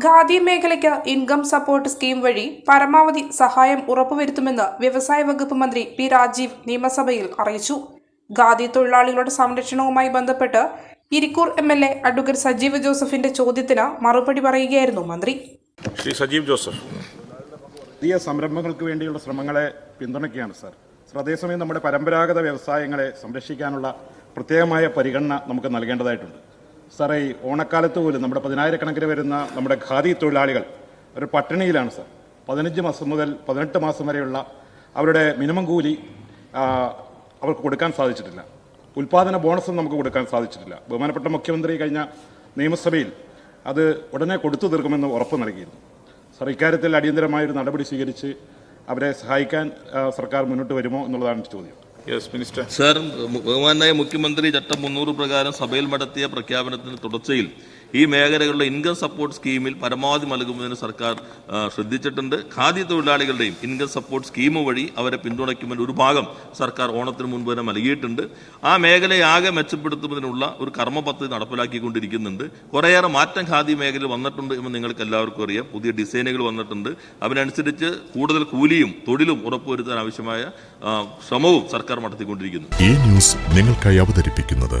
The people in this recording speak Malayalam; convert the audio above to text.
ഖാദി മേഖലയ്ക്ക് ഇൻകം സപ്പോർട്ട് സ്കീം വഴി പരമാവധി സഹായം ഉറപ്പുവരുത്തുമെന്ന് വ്യവസായ വകുപ്പ് മന്ത്രി പി രാജീവ് നിയമസഭയിൽ അറിയിച്ചു. ഖാദി തൊഴിലാളികളുടെ സംരക്ഷണവുമായി ബന്ധപ്പെട്ട് Irikkur M L A advocate Sajeev ജോസഫിന്റെ ചോദ്യത്തിന് മറുപടി പറയുകയായിരുന്നു മന്ത്രി. ശ്രീ സജീവ് ജോസഫ്. പുതിയ സംരംഭങ്ങൾക്ക് വേണ്ടിയുള്ള ശ്രമങ്ങളെ പിന്തുണയ്ക്കുകയാണ് സാർ. സാർ അതേസമയം നമ്മുടെ പരമ്പരാഗത വ്യവസായങ്ങളെ സംരക്ഷിക്കാനുള്ള പ്രത്യേകമായ പരിഗണന നമുക്ക് നൽകേണ്ടതായിട്ടുണ്ട്. സാറേ ഈ ഓണക്കാലത്ത് പോലും നമ്മുടെ പതിനായിരക്കണക്കിന് വരുന്ന നമ്മുടെ ഖാദി തൊഴിലാളികൾ ഒരു പട്ടിണിയിലാണ് സാർ. പതിനഞ്ച് മാസം മുതൽ പതിനെട്ട് മാസം വരെയുള്ള അവരുടെ മിനിമം കൂലി അവർക്ക് കൊടുക്കാൻ സാധിച്ചിട്ടില്ല. ഉൽപാദന ബോണസും നമുക്ക് കൊടുക്കാൻ സാധിച്ചിട്ടില്ല. ബഹുമാനപ്പെട്ട മുഖ്യമന്ത്രി കഴിഞ്ഞ നിയമസഭയിൽ അത് ഉടനെ കൊടുത്തു തീർക്കുമെന്ന് ഉറപ്പ് നൽകിയിരുന്നു. സാർ ഇക്കാര്യത്തിൽ അടിയന്തരമായൊരു നടപടി സ്വീകരിച്ച് അവരെ സഹായിക്കാൻ സർക്കാർ മുന്നോട്ട് വരുമോ എന്നുള്ളതാണ് ചോദ്യം. സർ ബഹുമാനായ മുഖ്യമന്ത്രി ചട്ടം മുന്നൂറ് പ്രകാരം സഭയിൽ നടത്തിയ പ്രഖ്യാപനത്തിന് തുടർച്ചയിൽ ഈ മേഖലകളുടെ ഇൻകം സപ്പോർട്ട് സ്കീമിൽ പരമാവധി നൽകുന്നതിന് സർക്കാർ ശ്രദ്ധിച്ചിട്ടുണ്ട്. ഖാദി തൊഴിലാളികളുടെയും ഇൻകം സപ്പോർട്ട് സ്കീം വഴി അവരെ പിന്തുണയ്ക്കുമെന്ന് ഒരു ഭാഗം സർക്കാർ ഓണത്തിന് മുൻപ് തന്നെ നൽകിയിട്ടുണ്ട്. ആ മേഖലയാകെ മെച്ചപ്പെടുത്തുന്നതിനുള്ള ഒരു കർമ്മ പദ്ധതി നടപ്പിലാക്കിക്കൊണ്ടിരിക്കുന്നുണ്ട്. കുറേയേറെ മാറ്റം ഖാദി മേഖലയിൽ വന്നിട്ടുണ്ട് എന്ന് നിങ്ങൾക്ക് എല്ലാവർക്കും അറിയാം. പുതിയ ഡിസൈനുകൾ വന്നിട്ടുണ്ട്. അതിനനുസരിച്ച് കൂടുതൽ കൂലിയും തൊഴിലും ഉറപ്പുവരുത്താൻ ആവശ്യമായ ശ്രമവും സർക്കാർ നടത്തിക്കൊണ്ടിരിക്കുന്നു. ഈ ന്യൂസ് നിങ്ങൾക്കായി അവതരിപ്പിക്കുന്നത്